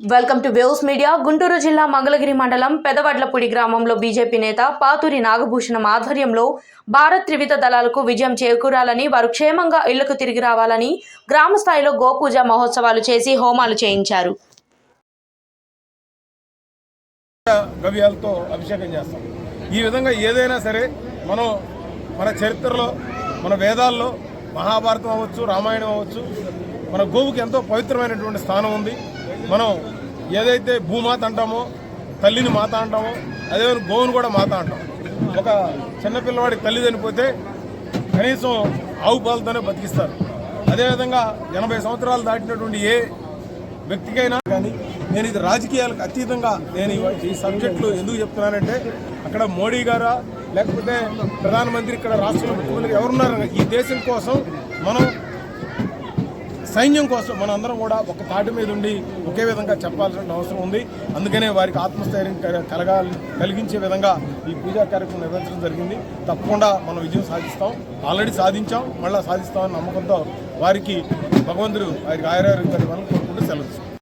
Welcome to views media. Guntur జిల్లా మంగళగిరి మండలం పెదవడ్లపూడి గ్రామంలో బీజేపీ నేత పాతూరి నాగభూషణం ఆధ్వర్యంలో భారత్ త్రివిధ దళాలకు విజయం చేకూరాలని వారు క్షేమంగా ఇళ్ళకు తిరిగి రావాలని గ్రామ స్థాయిలో గోపూజ మహోత్సవాలు చేసి హోమాలు చేయించారు. గవ్యాలతో అభిషేకం చేస్తాం. ఈ విధంగా ఏదైనా సరే మనం మన చరిత్రలో మన వేదాల్లో మహాభారతం అవ్వచ్చు రామాయణం అవ్వచ్చు మన గోవుకి ఎంతో పవిత్రమైనటువంటి స్థానం ఉంది. మనం ఏదైతే భూమాత అంటామో తల్లిని మాత అంటామో అదేవిధంగా గోవును కూడా మాత అంటాం. ఒక చిన్నపిల్లవాడి తల్లి చనిపోతే కనీసం ఆవు పాలతోనే బతికిస్తారు. అదేవిధంగా ఎనభై సంవత్సరాలు దాటినటువంటి ఏ వ్యక్తికైనా కానీ నేను ఇది రాజకీయాలకు అతీతంగా నేను ఈ- ఈ సబ్జెక్టులు ఎందుకు చెప్తున్నానంటే అక్కడ మోడీ గారా లేకపోతే ప్రధానమంత్రి ఇక్కడ రాష్ట్రంలో ముఖ్యమంత్రి ఎవరున్నారు ఈ దేశం కోసం మనం సైన్యం కోసం మనం అందరం కూడా ఒక తాటి మీద ఉండి ఒకే విధంగా చెప్పాల్సిన అవసరం ఉంది. అందుకనే వారికి ఆత్మస్థైర్యం కలగాలి కలిగించే విధంగా ఈ పూజా కార్యక్రమం నిర్వహించడం జరిగింది. తప్పకుండా మనం విజయం సాధిస్తాం. ఆల్రెడీ సాధించాం. మళ్ళీ సాధిస్తామని నమ్మకంతో వారికి భగవంతుడు వారికి ఆయురారోగ్యాలు మనం కోరుకుంటూ సెలవు